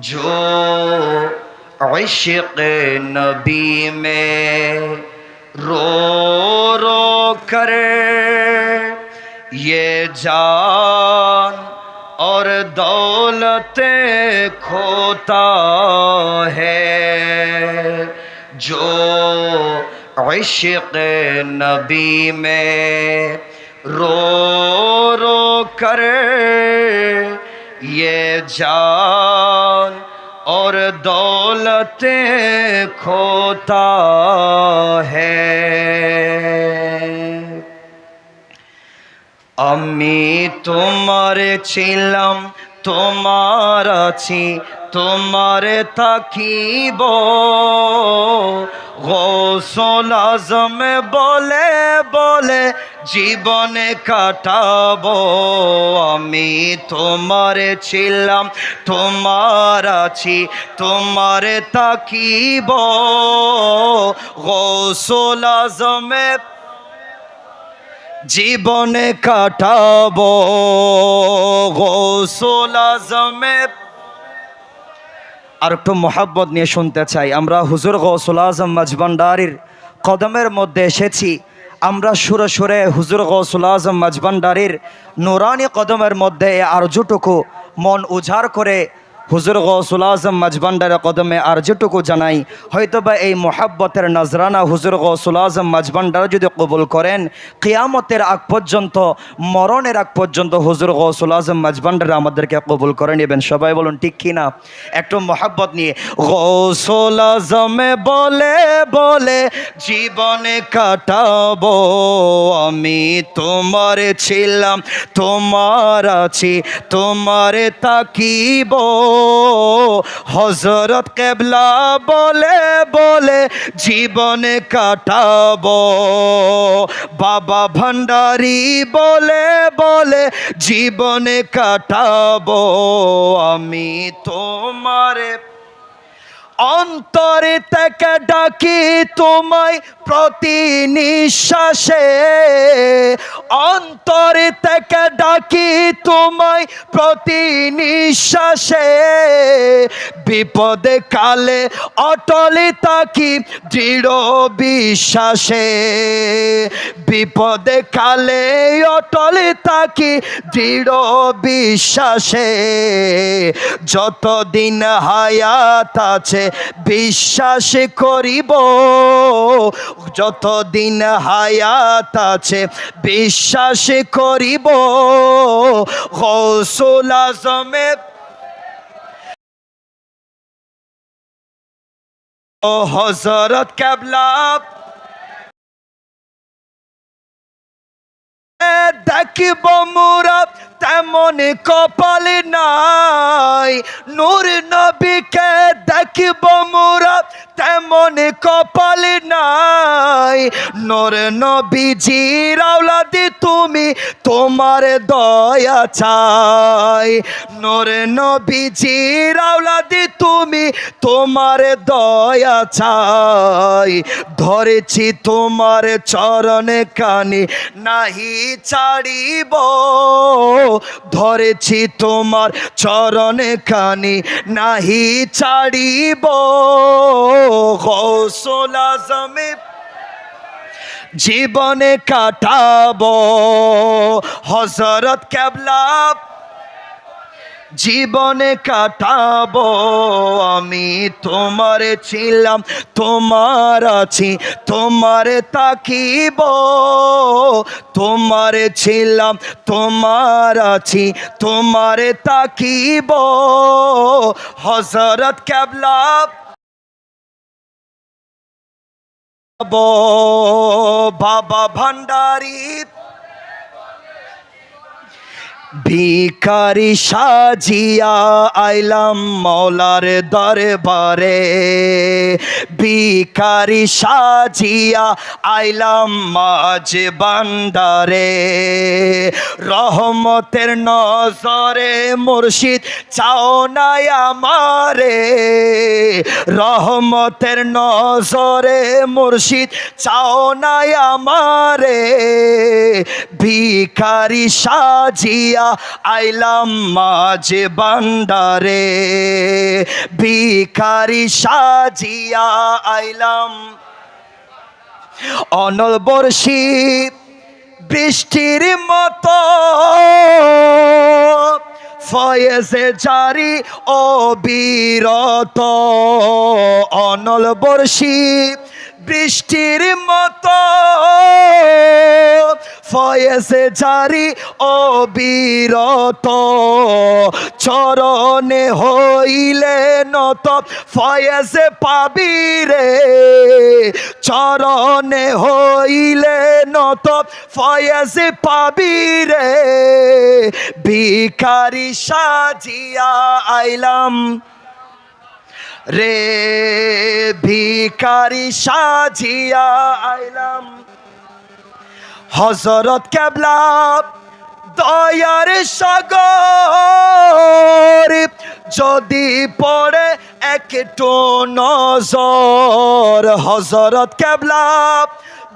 جو عشق نبی میں رو رو کرے، یہ جان اور دولتیں کھوتا ہے، جو عشق نبی میں رو পারে ইয়ে জাল ওর দৌলতে খোতা হে। আমি তোমার ছিলাম তোমার আছি তোমার থাকিব। গোসল আজমে বলে বলে জীবনে কাটাবো। আমি তোমার ছিলাম, তোমার আছি, তোমার থাকিব গোসল আজমে জীবনে কাটাবো। গোসল আজমে আর একটু মোহাব্বত নিয়ে শুনতে চাই। আমরা হুজুর গৌসুল আজম মাজবান্ডারির কদমের মধ্যে এসেছি। আমরা সুরে সুরে হুজুর গৌসুল আজম মাজবান্ডারির নুরানি কদমের মধ্যে আর আরজুটুকু মন উজাড় করে হুজুর গৌসুল আজম মাঝবান্ডারের কদমে আরজুটুকু জানাই, হয়তোবা এই মোহাব্বতের নজরানা হুজুর গৌসুল আজম মাঝবান্ডার যদি কবুল করেন, কিয়ামতের আগ পর্যন্ত, মরণের আগ পর্যন্ত হুজুর গৌসুল আজম মাঝবান্ডার আমাদেরকে কবুল করে নেবেন। সবাই বলুন, ঠিক কিনা একটু মোহাব্বত নিয়ে, গৌসুল আজমে বলে বলে, জীবনে কাটাবো, আমি তোমার ছিলাম, তোমার আছি, তোমার তাকিব হজরত কেবলা বলে বলে জীবনে কাটাব। বাবা ভান্ডারি বলে বলে জীবনে কাটাব। আমি তোমারে অন্তরে থেকে ডাকি, তোমায় প্রতি নিঃশ্বাসে। অন্তরে থেকে ডাকি, তোমায় প্রতি নিঃশ্বাসে। বিপদে কালে অটলে তাকি দৃঢ় বিশ্বাসে। বিপদে কালে অটলে তাকি দৃঢ় বিশ্বাসে। যতদিন হায়াত আছে বিশ্বাস করিব। যতদিন হায়াত আছে বিশ্বাস করিব। গৌসুল আজমে হজরত কেবলা দেখিব মোরা, তেমন কপাল নাই। নূর নবীকে দেখিব মোরা, তেমন কপাল নাই। নূর নবীজি রাওলাদি তুমি তোমার দয়া চাই। নূর নবীজি রাওলাদি তুমি তোমার দয়া চাই। ধরেছি তোমার চরণে কানি নাহি ছাড়িব। ধরেছি তোমার চরণে কানি নাহি ছাড়িব। হৌসলা আজমে জীবনে কাটাব। হজরত কেবলা জীবনে কাটাবো, আমি তোমার ছিলাম, তোমার আছি, তোমার তাকিব তোমার ছিলাম, তোমার আছি, তোমার তাকিব হজরত কেবলা বাবা ভান্ডারী ভিকারি সাজিয়া আইলাম মৌলার দরবারে। ভিকারি সাজিয়া আইলাম মাঝ বান্দারে রহমতের নজরে মুর্শিদ চাও নাই আমারে। রহমতের নজরে মুর্শিদ চাও নাই আমারে। সাজিয়া সাজিয়া আইলাম মাঝে বান্ডারে ভিখারি সাজিয়া আইলাম। অনল বর্ষী বৃষ্টির মতো। ফয়েজে জারি অবিরত। বিরত অনল বর্ষী বৃষ্টির মতো। ফয়েজে জারি ও বিরত চরণে হইলে নত। ফয়েজে পাবি রে। চরণে হইলে নত। ফয়েজে পাবি রে। ভিখারি সাজিয়া আইলাম। রে ভিখারি সাজিয়া আইলাম। হজরত কেবলা দয়ার সাগর, যদি পড়ে একটু নজর। হজরত কেবলা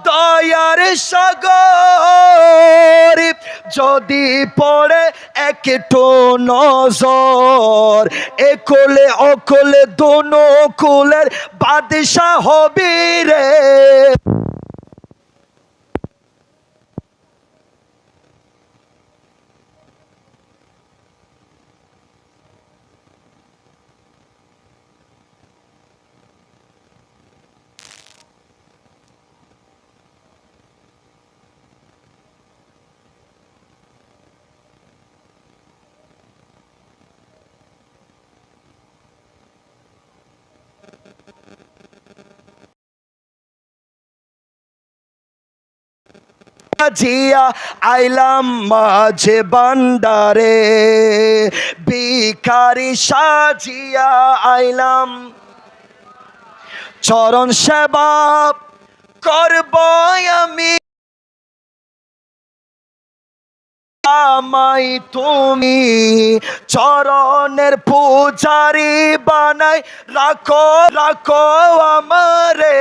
দয়ার সাগর যদি পড়ে একটু নজর একলে অকলে দোনো কুলের বাদশাহ হবি রে। জিয়া, আইলাম মাঝে বান্ডারে ভিখারি সাজিয়া আইলাম। চরণ সেবা করব আমি। আমাই তুমি চরণের পূজারি বানাই রাখো রাখো আমারে।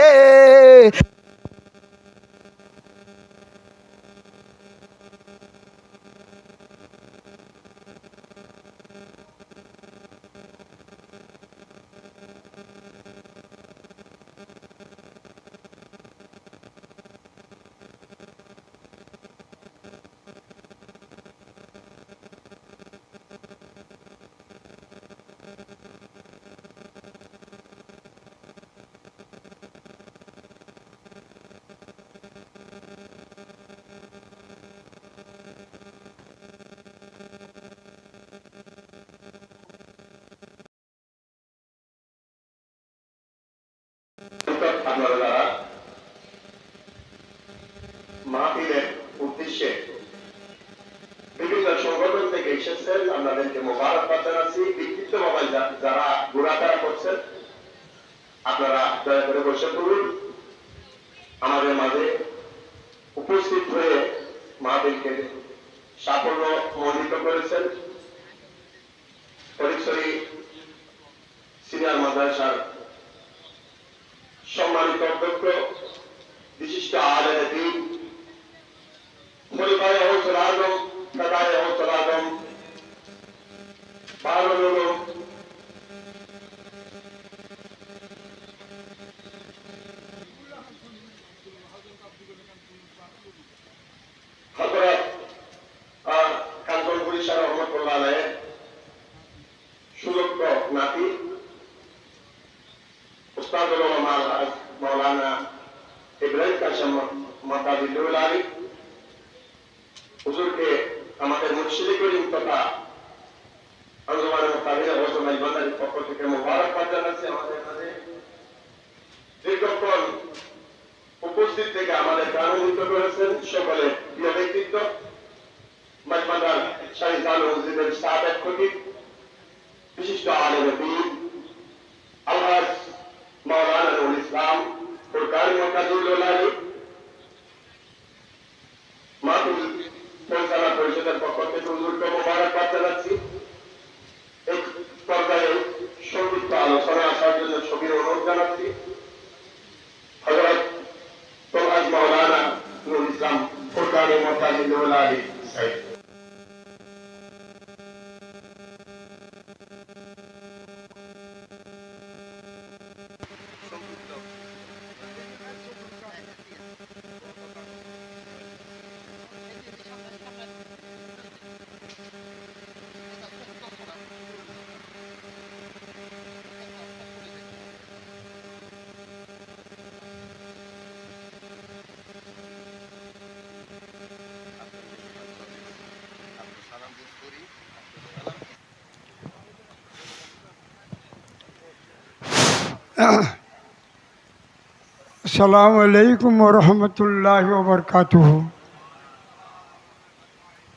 সালাম আলাইকুম রহমতুল্লাহ বরকাতুহ।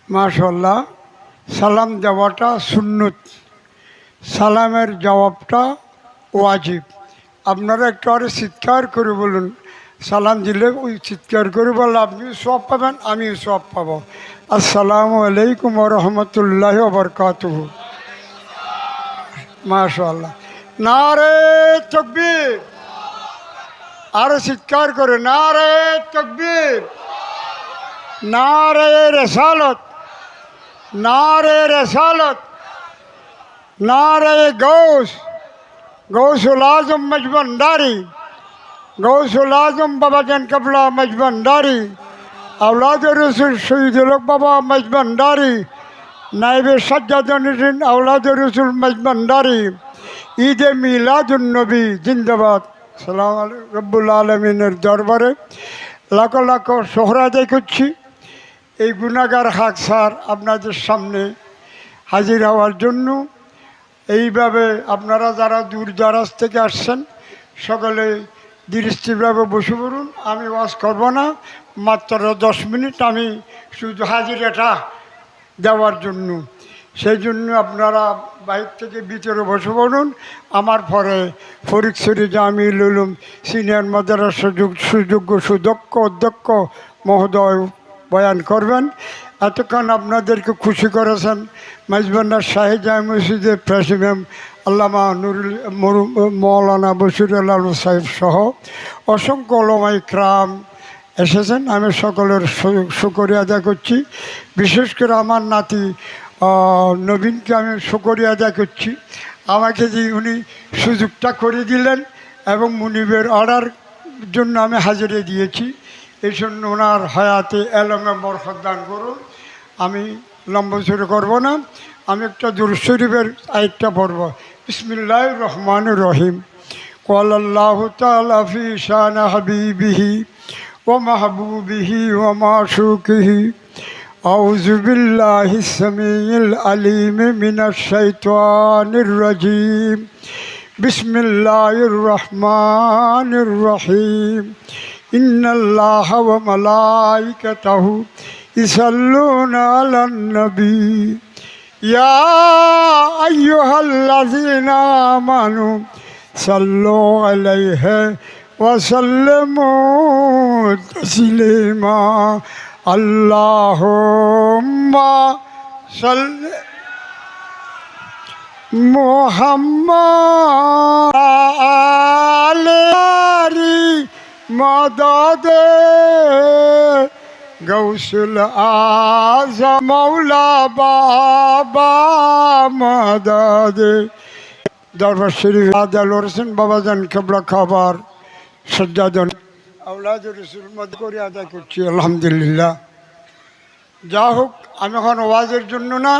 মাশাল্লাহ সালাম দেওয়াটা সুন্নত। সালামের জবাবটা ওয়াজিব। আপনারা একটু আরে চিৎকার করে বলুন। সালাম দিলে ওই চিৎকার করে বললে আপনিও সব পাবেন, আমিও সব পাবো। আসসালামু আলাইকুম রহমতুল্লাহ বরকাতুহ। মাশাল্লাহ না রে তকবীর। আরও চিৎকার করে না রে তকবীর না রে রেসালত না রে রেসালত না রে গৌস গৌসুল আজম মজবন্দারি গৌসুল আজম বাবাজান কবলা মজবন্দারি আউলাদ রসুল শহীদুল হক বাবা মজবন্দারি নাইবে সজ্জাদিন সালাম রব্বুল আলমিনের দরবারে লাখো লাখো সোহরাদাই করছি। এই গুণাগার হাক স্যার আপনাদের সামনে হাজির হওয়ার জন্য। এইভাবে আপনারা যারা দূর দারাজ থেকে আসছেন, সকলে দৃষ্টিভাবে বসে পড়ুন। আমি ওয়াজ করব না, মাত্র দশ মিনিট আমি শুধু হাজিরাটা দেওয়ার জন্য। সেই জন্য আপনারা বাইর থেকে ভিতরে বসে পড়ুন। আমার পরে ফরিকসরি জামিল উলুম সিনিয়র মাদ্রাসা সুযোগ সুযোগ্য সুদক্ষ অধ্যক্ষ মহোদয় বয়ান করবেন। এতক্ষণ আপনাদেরকে খুশি করেছেন মেজবান্ডার শাহিজা মসজিদের প্রেসিডেন্ট আল্লামা নুরুল মৌলানা বসিরুল আলম সাহেব সহ অসংখ্য ওলমাই ক্রাম এসেছেন। আমি সকলের সু- শুকরিয়া আদায় করছি। বিশেষ করে আমার নাতি নবীনকে আমি শুকরিয়া আদায় করছি আমাকে যে উনি সুযোগটা করে দিলেন এবং মুনিবের অর্ডার জন্য আমি হাজিরে দিয়েছি এই জন্য ওনার হায়াতে এলমে বরফত দান করুন আমি লম্বা শুরু করবো না আমি একটা দুর শরীফের আরেকটা পড়ব বিসমিল্লাহ রহমান রহিম قال الله تعالى في شان حبيبه ومحبوبه ومعشوقه أعوذ بالله السميع العليم من الشيطان الرجيم. بسم الله الرحمن الرحيم. إن الله وملائكته يصلون على النبي. يا أيها الذين آمنوا صلوا عليه وسلموا تسليما. اللهم صل মোহাম্মদ আলী মদদ গৌসুল আজম মৌলা বাবা মদদ দরবার শরীফ আদাল হোসেন বাবাজান কেবলা খাবার সজ্জাদন আউলাদ রসুল করে আদায় করছি, আলহামদুলিল্লাহ। যা হোক, আমি এখন ওয়াজের জন্য না,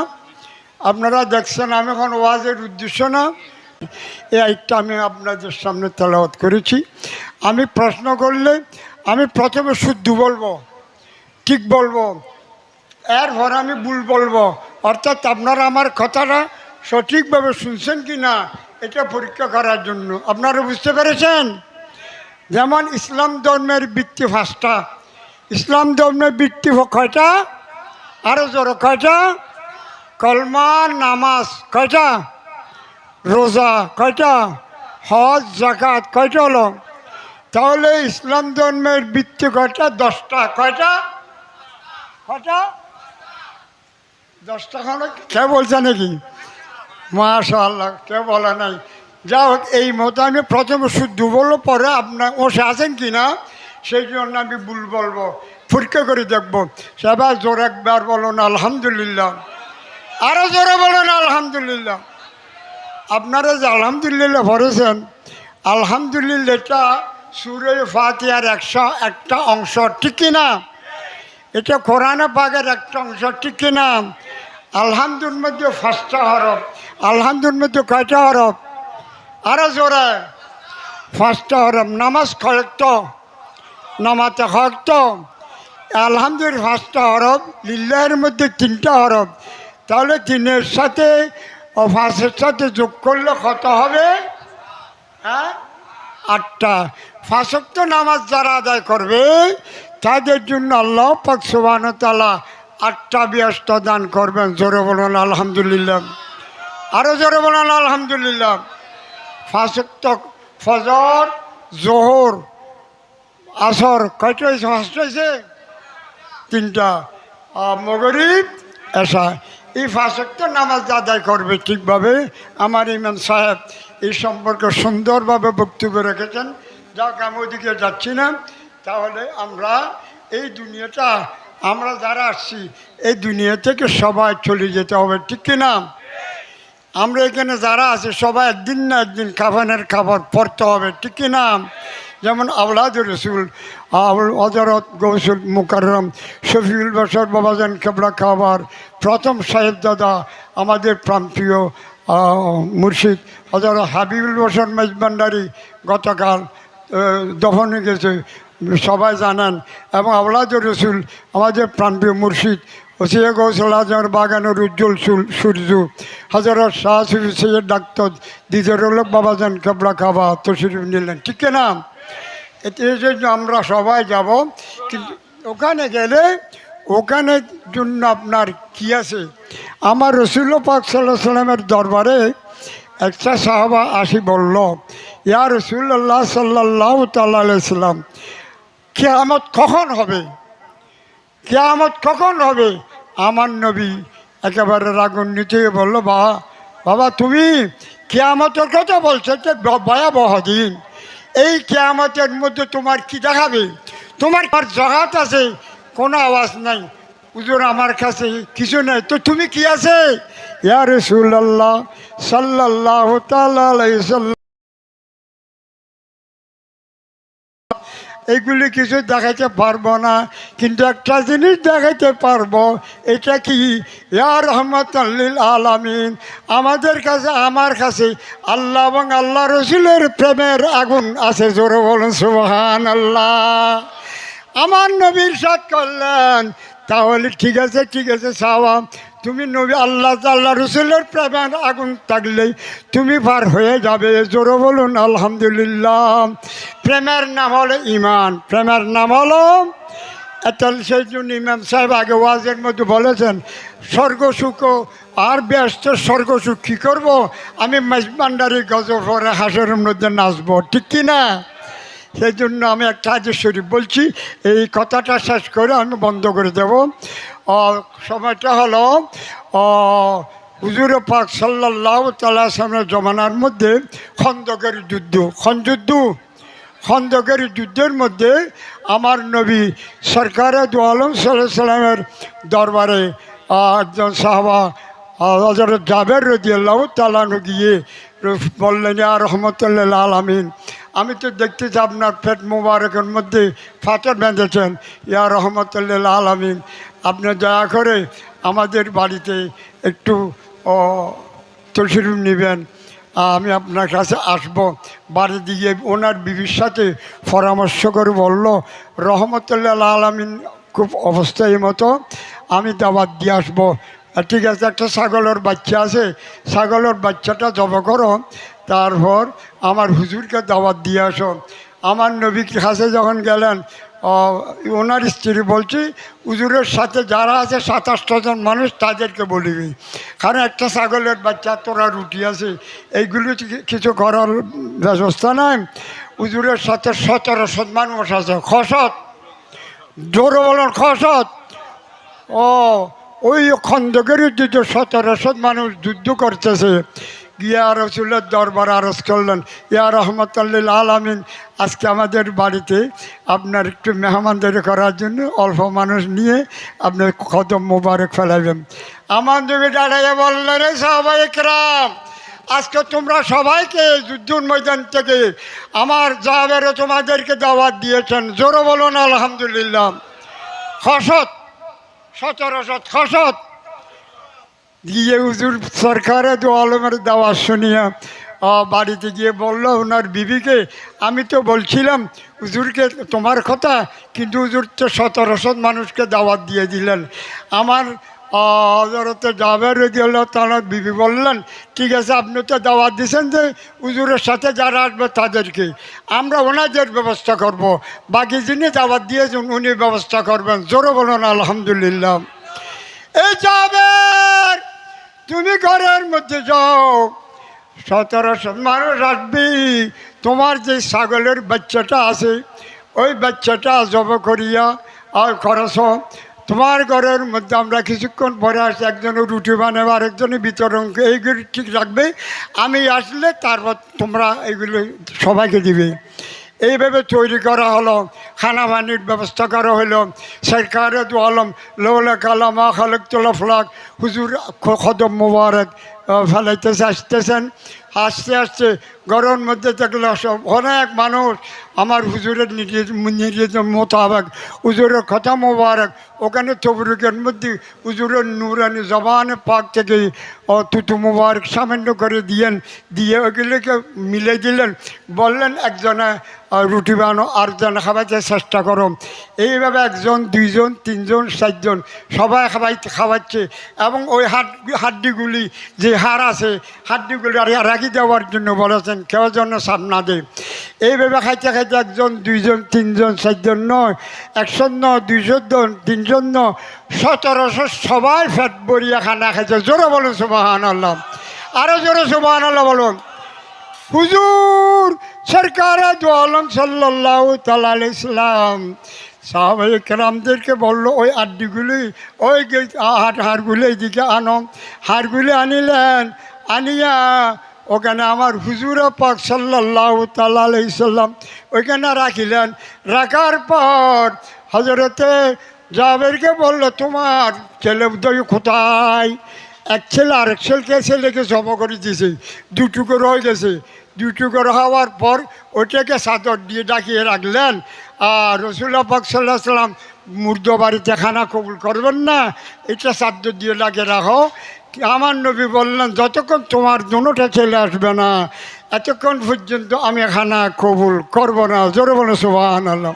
আপনারা দেখছেন আমি এখন ওয়াজের উদ্দেশ্য না। এই আইটটা আমি আপনাদের সামনে তেলাওয়াত করেছি। আমি প্রশ্ন করলে, আমি প্রথমে শুদ্ধ বলব, ঠিক বলব, এরপর আমি ভুল বলব। অর্থাৎ আপনারা আমার কথাটা সঠিকভাবে শুনছেন কি না এটা পরীক্ষা করার জন্য। আপনারা বুঝতে পেরেছেন? যেমন ইসলাম ধর্মের বৃত্তি ফাঁসটা ইসলাম ধর্মের বৃত্তি কয়টা? আরও জোর কয়টা? কলমা, নামাজ কয়টা? রোজা কয়টা? হজ জাকাত কয়টা হলো? তাহলে ইসলাম ধর্মের বৃত্তি কয়টা? দশটা। কয়টা? কয়টা? দশটা খানো কে বলছে নাকি? মাশা আল্লাহ কেউ বলে নাই? যা হোক, এই মতো আমি প্রথমে শুদ্ধ বলব পরে আপনার ওসে আছেন কি না, সেই জন্য আমি ভুল বলব পরীক্ষা করে দেখব। সেবার জোর একবার বলুন, আলহামদুলিল্লাহ। আরও জোরে বলুন, আলহামদুলিল্লাহ। আপনারা যে আলহামদুলিল্লাহ ভরেছেন আলহামদুলিল্লাহটা সুরে ফাতিয়ার একশো একটা অংশ, ঠিক কিনা এটা কোরআনে পাকের একটা অংশ, ঠিক কিনা আলহামদুর মধ্যে ফার্স্টটা হরফ, আলহামদুর মধ্যে কয়টা হরফ? আরও জোরে। ফার্স্টটা হরফ নামাজ খরক্ত নামাতে খরক্ত আলহামদুর ফার্স্টটা হরফ লিল্লাহের মধ্যে তিনটা হরফ তাহলে তিনের সাথে ও ফার্স্টের সাথে যোগ করলে কত হবে? হ্যাঁ? আটটা। ফাঁসক্ত নামাজ যারা আদায় করবে, তাদের জন্য আল্লাহ পাক তালা আটটা ব্যস্ত দান করবেন। জোরে বলুন, আলহামদুলিল্লাহ। আরও জোরে বলুন, আলহামদুলিল্লাহ। ফাঁসক্ত ফজর, জোহর, আসর কয়টা হয়েছে ফার্স্ট হয়েছে? তিনটা। মগরিব এসা এই ফাঁসক্ত নামাজ আদায় করবে ঠিকভাবে। আমার ইমাম সাহেব এই সম্পর্কে সুন্দরভাবে বক্তব্য রেখেছেন। যাক, আমি ওদিকে যাচ্ছি না। তাহলে আমরা এই দুনিয়াটা আমরা যারা আসছি, এই দুনিয়া থেকে সবাই চলে যেতে হবে, ঠিক কিনা আমরা এখানে যারা আছে, সবাই একদিন না একদিন কাফানের খাবার পড়তে হবে, ঠিক না? যেমন আওলাদ রসুল হজরত গৌসুল মুকাররম, শফিউল বসর বাবাজান কেবলা খাবার, প্রথম সাহেব দাদা, আমাদের প্রান্তীয় মুর্শিদ হজরত হাবিবুল বসর মেজবান্ডারি গতকাল দফনে গেছে, সবাই জানেন, এবং আওলাদ রসুল, আমাদের প্রান্তীয় মুর্শিদ ওসিয়া গৌসল আজমের বাগানের উজ্জ্বল সূর্য। হাজারত শাহ সৈয়দ ডাক্তার দিজরুল্লক বাবাজান কেবলা খাবা তশরিফ নিলেন। ঠিক না এই জন্য আমরা সবাই যাব, কিন্তু ওখানে গেলে ওখানে জন্য আপনার কি আছে? আমার রসুল পাক সাল্লাহ সাল্লামের দরবারে একটা সাহাবা আসি বলল, ইয়া রসুল্লাহ সাল্লাহ তাল্লাম কেয়ামত কখন হবে? কেয়ামত কখন হবে? আমার নবী একেবারে রাগান্বিত হয়ে বলল, বাবা বাবা, তুমি কেয়ামতের কথা বলছো যে ভয়াবহ দিন। এই কেয়ামতের মধ্যে তোমার কি দেখাবে? তোমার আর জগাত আছে? কোনো আওয়াজ নাই। উজুর আমার কাছে কিছু নাই। তো তুমি কি আছে? ইয়া রসুল্লাহ সাল্লাহ এগুলি কিছু দেখাতে পারব না, কিন্তু একটা জিনিস দেখাতে পারব, এটা কি? ইয়া রহমতুল্লিল আলামিন, আমাদের কাছে, আমার কাছে আল্লাহ এবং আল্লাহ রসুলের প্রেমের আগুন আছে, জোরে বলুন সুবহান আল্লাহ আমার নবীর সাথ করলেন, তাহলে ঠিক আছে ঠিক আছে সাওয়া তুমি নবী আল্লাহ আল্লাহ রসুলের প্রেমের আগুন থাকলেই তুমি পার হয়ে যাবে। জোরো বলুন, আলহামদুলিল্লাহ। প্রেমের নাম হলো ইমান প্রেমের নাম হলো এতল সেই জন্য ইমাম সাহেব আগে ওয়াজের মধ্যে বলেছেন, স্বর্গ সুখ আর ব্যস্ত স্বর্গ সুখ কী করব? আমি মেজবান্ডারি গজব পরে হাসের মধ্যে নাচবো। ঠিক কি না? সেই জন্য আমি একটা হাজির শরীফ বলছি, এই কথাটা শেষ করে আমি বন্ধ করে দেব। সময়টা হলো হুজুর পাক সাল্লাহ তাল্লাহ সামনের জমানার মধ্যে খন্দকের যুদ্ধ। খন যুদ্ধ খন্দকের যুদ্ধের মধ্যে আমার নবী সরকারে দু আলম সাল্লাহ সাল্লামের দরবারে একজন সাহাবা হজরত জাবের রদিয়াল্লাহ তালানো গিয়ে বললেন আর রহমতুল্লাহ আলমিন, আমি তো দেখতেছি আপনার পেট মুবারকের মধ্যে ফাটার বেঁধেছেন। ইয়া রহমতুল্লাহ আলমিন আপনি দয়া করে আমাদের বাড়িতে একটু তশরিফ নেবেন। আমি আপনার কাছে আসব। বাড়ি দিয়ে ওনার বিবির সাথে পরামর্শ করে বলল, রহমতুল্লাহ আলমিন খুব অবস্থায় মতো, আমি দাবাত দিয়ে আসব। ঠিক আছে, একটা ছাগলের বাচ্চা আছে। ছাগলের বাচ্চাটা জব করো। তারপর আমার হুজুরকে দাওয়াত দিয়ে আসো। আমার নবীর কাছে যখন গেলেন ওনার স্ত্রী বলছি উজুরের সাথে যারা আছে, সাতাশটা জন মানুষ, তাদেরকে বলিবি কারণ একটা ছাগলের বাচ্চা, তোরা রুটি আছে এইগুলো কিছু করার ব্যবস্থা নাই। উজুরের সাথে সতেরো সতেরোশো মানুষ আছে, খসত। জোরে বলেন, খসত। ও, ওই খন্দকের যুদ্ধ সতেরোশো মানুষ যুদ্ধ করতেছে। গিয়া রসুলের দরবার আরজ করলেন, ইয়া রহমতুল্লিল আলমিন, আজকে আমাদের বাড়িতে আপনার একটু মেহমানদারি করার জন্য অল্প মানুষ নিয়ে আপনার কদম মোবারক ফেলাইবেন আমার দেবী দাঁড়িয়ে বললেন সবাই একরাম আজকে তোমরা সবাইকে যুদ্ধ ময়দান থেকে আমার যাবেরও তোমাদেরকে দাওয়াত দিয়েছেন। জোরো বলুন, আলহামদুলিল্লাহ। খসত সতেরোশো খসত। গিয়ে হুজুর সরকারে দু আলমের দেওয়া শুনিয়া বাড়িতে গিয়ে বলল ওনার বিবিকে আমি তো বলছিলাম, হুজুরকে তোমার কথা, কিন্তু হুজুর তো সতেরোশো মানুষকে দাওয়াত দিয়ে দিলেন। আমার হজরতে জাবের গেল তারা বিবি বললেন, ঠিক আছে, আপনি তো দাওয়াত দিয়েছেন যে উজুরের সাথে যারা আসবে তাদেরকে। আমরা ওনাদের ব্যবস্থা করব। বাকি যিনি দাওয়াত দিয়েছেন, উনি ব্যবস্থা করবেন। জোরে বলুন, আলহামদুলিল্লাহ। এই যাবের তুমি ঘরের মধ্যে যাও। সতেরোশো মানুষ আসবি তোমার যে ছাগলের বাচ্চাটা আছে, ওই বাচ্চাটা জব করিয়া আর খরচ তোমার ঘরের মধ্যে আমরা কিছুক্ষণ পরে আসি একজনের রুটি বানাবো আরেকজনের বিতরণ এইগুলি ঠিক রাখবে। আমি আসলে তারপর তোমরা এগুলো সবাইকে দিবে। এইভাবে তৈরি করা হলো খানা পানির ব্যবস্থা করা হলো। সরকারে দু আলম, লৌলা কালামা খালেক তোলা হুজুর খদম মুবারক ফেলাইতেছে, আসতেছেন। আসতে আসতে গরম মধ্যে দেখল সব অনেক মানুষ। আমার হুজুরের নিজের মোতাবেক হুজুরের কথা মোবারক। ওখানে তবরুকের মধ্যে হুজুরের নুরানি জবান পাক থেকে তুতু মুবারক সামান্য করে দিয়েন। দিয়ে ওগুলোকে মিলে দিলেন। বললেন, একজনে রুটি বানো আরেকজনে খাবাইতে চেষ্টা করো এইভাবে একজন, দুইজন, তিনজন চারজন সবাই খাওয়াই খাওয়াচ্ছে এবং ওই হাড হাড্ডিগুলি যে হার আছে হাড্ডিগুলি আর রাখি দেওয়ার জন্য বলেছেন, কেউ যেন সাপ না দেয়। এইভাবে খাইতে খাইতে একজন, দুইজন, তিনজন, চারজন নয়, একশো ন দুইশো জন তিনজন ন সতেরোশো সবাই ফ্যাট বরিয়া খানা খাইছে। জোরে বলুন সুবাহান আল্লাহ আরও জোরে সুবাহান আল্লাহ বলুন। হুজুর, সরকার দু আলম সাল্লাহ তাল ইসলাম বলল, ওই আড্ডিগুলি, ওই হাট হাড়গুলি এইদিকে আনো। হাড়গুলি আনিলেন, আনিয়া ওখানে আমার হুজুর পাক সাল্লাহ তাল্লাহ সাল্লাম ওইখানে রাখিলেন। রাখার পর হজরতে জাবেরকে বলল, তোমার ছেলে উদয় কোথায়? এক ছেলে, আরেক ছেলেকে ছেলেকে জমা করে দিয়েছে, দুটুকু রয়ে গেছে। দুটুকু হওয়ার পর ওইটাকে চাদর দিয়ে ডাকিয়ে রাখলেন। আর রসুল্লাহ পাক সাল্লাহ সাল্লাম মুর্দ বাড়িতে খানা কবুল করবেন না, এটা চাদর দিয়ে ডাকে রাখো। আমার নবী বললেন, যতক্ষণ তোমার দুটা ছেলে আসবে না, এতক্ষণ পর্যন্ত আমি খানা কবুল করব না। জোরে বলো সুবাহ আল্লাহ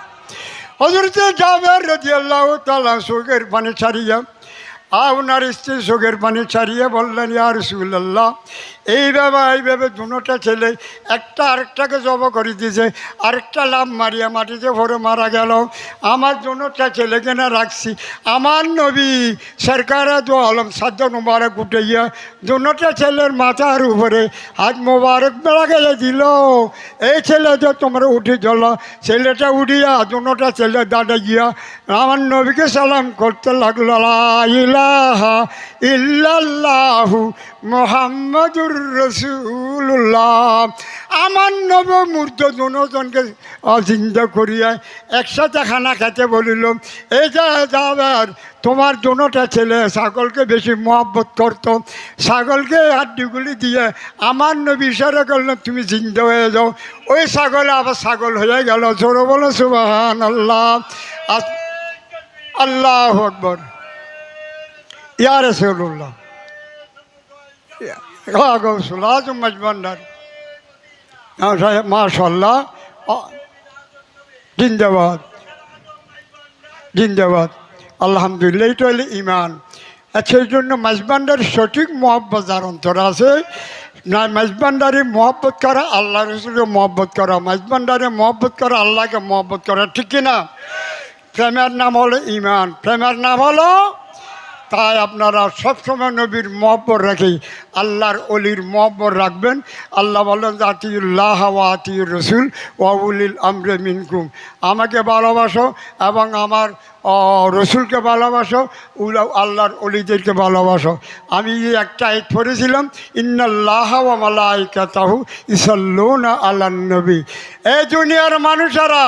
হজরতে যাবেন রাজি আল্লাহ তালা চোখের পানি ছাড়িয়া আপনার স্ত্রী চোখের পানি ছাড়িয়ে বললেন, ইয়া রসুল্লাহ এইভাবে এইভাবে দুটা ছেলে, একটা আরেকটাকে জব করে দিয়েছে, আরেকটা লাভ মারিয়া মাটিতে ভরে মারা গেল। আমার দুটা ছেলেকে না রাখছি। আমার নবী সরকারে দু আলম সাদ্দ মুবারক উঠাইয়া দুটা ছেলের মাথার উপরে হাত মোবারক বেড়া গেলে দিল। এই ছেলে যে তোমরা উঠে চল, ছেলেটা উঠিয়া দুটা ছেলে দাঁড়া গিয়া আমার নবীকে সালাম করতে লাগল, লা ইলাহা ইল্লাল্লাহু মোহাম্মদুর রসুল্লাহ আমার নব মূর্ত দুজনকে করিয়া একসাথে খানা খেতে বলিল, এই যা যাবার তোমার দুটা ছেলে ছাগলকে বেশি মহাব্বত করতো। ছাগলকে হাড্ডিগুলি দিয়ে আমার নবী ইশারা করল তুমি চিন্তা হয়ে যাও। ওই ছাগলে আবার ছাগল হয়ে গেল। জোরো বলো সুবাহান আল্লাহ আল্লাহ আকবর। ইয়া রসুল্লাহ গৌসুল্লাহ মজবান্ডার মাশাল্লাহ জিন্দাবাদ জিন্দাবাদ আলহামদুলিল্লাহ এটা হলে ইমান আর সেই জন্য মাঝবান্ডার সঠিক মহব্বত যার অন্তর আছে না মাঝবান্ডারে মহব্বত করা আল্লাহ রসুলকে মহব্বত করা মাঝবান্ডারে মহব্বত করা আল্লাহকে মহব্বত করা ঠিক কিনা প্রেমের নাম হলো ইমান প্রেমের নাম হলো তাই আপনারা সবসময় নবীর মহব্বর রাখি আল্লাহর অলির মহব্বর রাখবেন। আল্লাহ বলেন যে আতিউল্লাহ ওয়া আতিউর রসুল ওয়াউলিল আমরে মিনকুম। আমাকে ভালোবাসো এবং আমার রসুলকে ভালোবাসো, উলা, আল্লাহর অলিদেরকে ভালোবাসো। আমি এই একটা আয়াত পড়েছিলাম, ইন্নাল্লাহ ওয়া মালাইকাতাহু ইসাল্লুনা আলান নবী। এই দুনিয়ার মানুষেরা,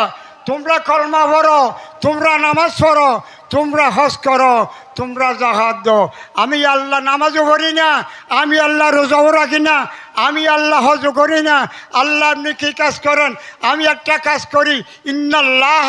তোমরা কলমা পড়ো, তোমরা নামাজ পড়ো, তোমরা হজ করো তোমরা জাহাদ দো আমি আল্লাহ নামাজও করি না, আমি আল্লাহ রোজাও রাখি না, আমি আল্লাহ হজও করি না। আল্লাহ আপনি কী কাজ করেন? আমি একটা কাজ করি। ইন্নাল্লাহ,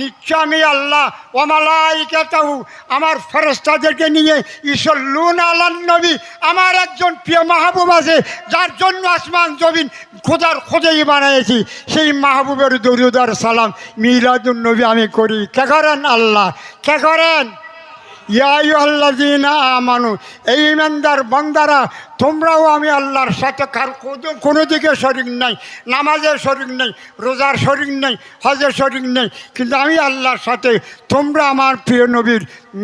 নিশ্চয় আমি আল্লাহ। ওমালাইকাতাহু আমার ফেরেস্তাদেরকে নিয়ে ইসল্লুন আলান নবী। আমার একজন প্রিয় মাহবুব আছে, যার জন্য আসমান, জমিন খোদার খোঁজেই বানিয়েছি সেই মাহবুবের দরুদার সালাম মিলাদুন নবী আমি করি। কে করেন আল্লাহ? কে করেন? ইয়াইহাল্লাযীনা আমানু, এই ইমানদার বন্দারা, তোমরাও আমি আল্লাহর সাথে কার কোনো দিকে শরিক নাই, নামাজের শরিক নেই, রোজার শরিক নেই, হজের শরিক নেই, কিন্তু আমি আল্লাহর সাথে তোমরা আমার প্রিয় নবীর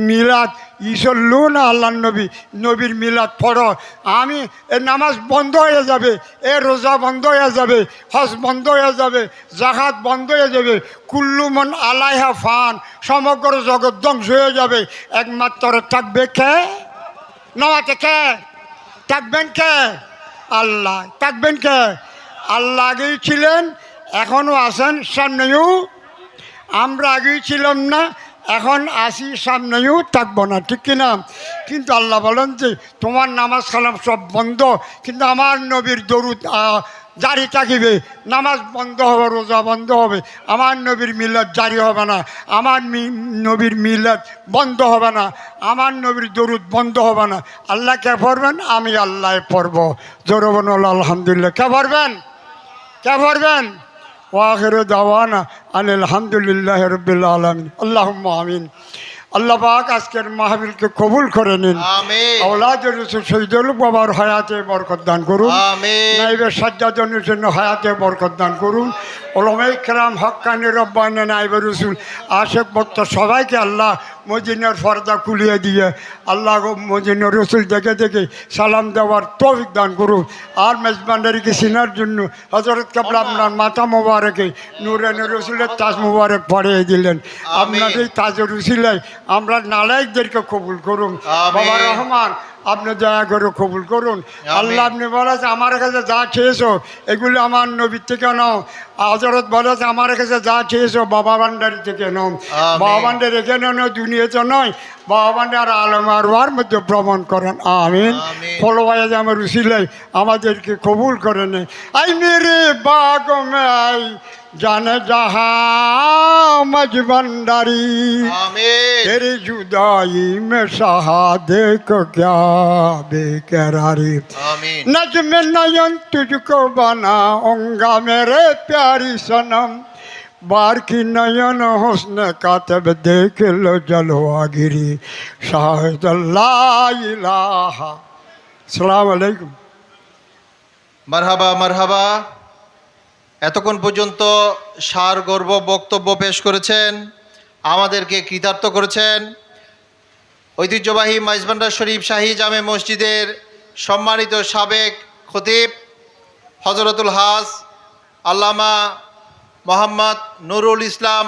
মিলাদ ইসল্লু না আল্লাহ নবী, নবীর মিলাদ পড়ো। আমি এ নামাজ বন্ধ হয়ে যাবে, এ রোজা বন্ধ হয়ে যাবে, হজ বন্ধ হয়ে যাবে জাহাত বন্ধ হয়ে যাবে কুল্লুমন আলাইহা ফান, সমগ্র জগৎ ধ্বংস হয়ে যাবে। একমাত্র থাকবে কে? নমাতে কে? থাকবেন কে? আল্লাহ। থাকবেন কে? আল্লাহ আগেই ছিলেন এখনও আছেন, সামনেও। আমরা আগেই ছিলাম না এখন আসি সামনেও থাকব না, ঠিক কিনা কিন্তু আল্লাহ বলেন যে, তোমার নামাজ কালাম সব বন্ধ, কিন্তু আমার নবীর দরুদ জারি থাকিবে। নামাজ বন্ধ হবে, রোজা বন্ধ হবে। আমার নবীর মিলাদ জারি হবে না। আমার নবীর মিলাদ বন্ধ হবে না। আমার নবীর দরুদ বন্ধ হবে না। আল্লাহ কে পড়বেন? আমি আল্লাহ পড়ব। জোরবন আলহামদুলিল্লাহ। কে পড়বেন? কে পড়বেন? ওয়াখির দাওয়ানা আন আলহামদুলিল্লাহ রবিল আলমিন আল্লাহ আমিন আল্লাহ পাক আজকের মাহবিলকে কবুল করে নিন। শহীদুল বাবার হায়াতে বরকত দান করুন। নাইবের সাজ্জাদনের জন্য হায়াতে বরকত দান করুন। ওলমাই কেরাম হকানি রব্বানে নাইবের রসুল আশেক ভক্ত সবাইকে আল্লাহ মজিনের ফর্দা খুলিয়ে দিয়ে আল্লাহ গো মদিনের রসুল দেখে দেখে সালাম দেওয়ার তৌফিক দান করুন। আর মেজবান্ডারিকে চিনার জন্য হজরত কাবলা আপনার মাথা মোবারকে নুরানি রসুলের তাজ মোবারক পড়িয়ে দিলেন। আপনার এই তাজের রসুলাই আমরা নালায়কদেরকে কবুল করুন। বাবা রহমান আপনি দয়া করে কবুল করুন। আল্লাহ আপনি বলেন আমার কাছে যা খেয়েছো এগুলো আমার নবীর থেকে নাও। আজরত বলেছে আমার কাছে যা খেয়েছো বাবা ভান্ডারি থেকে নাও। বাবা ভান্ডারি এখানে নয় দুনিয়াতে নয়। বাবানের আলমার ওয়ার মধ্যে ভ্রমণ করেন। আমিন। ফলবাজ আমার উশিলাই আমাদেরকে কবুল করে নেই আই মেরে বাগ আই জানে যাহা মজবন্দারি। তেরি জুদাই মে সাহা দেখ ক্যা বেকারি নাজমে নয়ন তুঝকো বানা অঙ্গা মেরে প্যারি সনম। प्यारी सनम बार की नयन हुस्न कातब देख लो जलवागिरी शाहिद अल्लाह इलाहा सलाम अलैकुम মারহাবা মারহাবা এতক্ষণ পর্যন্ত সার গর্ব বক্তব্য পেশ করেছেন আমাদেরকে কৃতার্থ করেছেন ঐতিহ্যবাহী মাইজবান্ডার শরীফ শাহী জামে মসজিদের সম্মানিত সাবেক খতিব হজরতুল হাস আল্লামা মোহাম্মদ নুরুল ইসলাম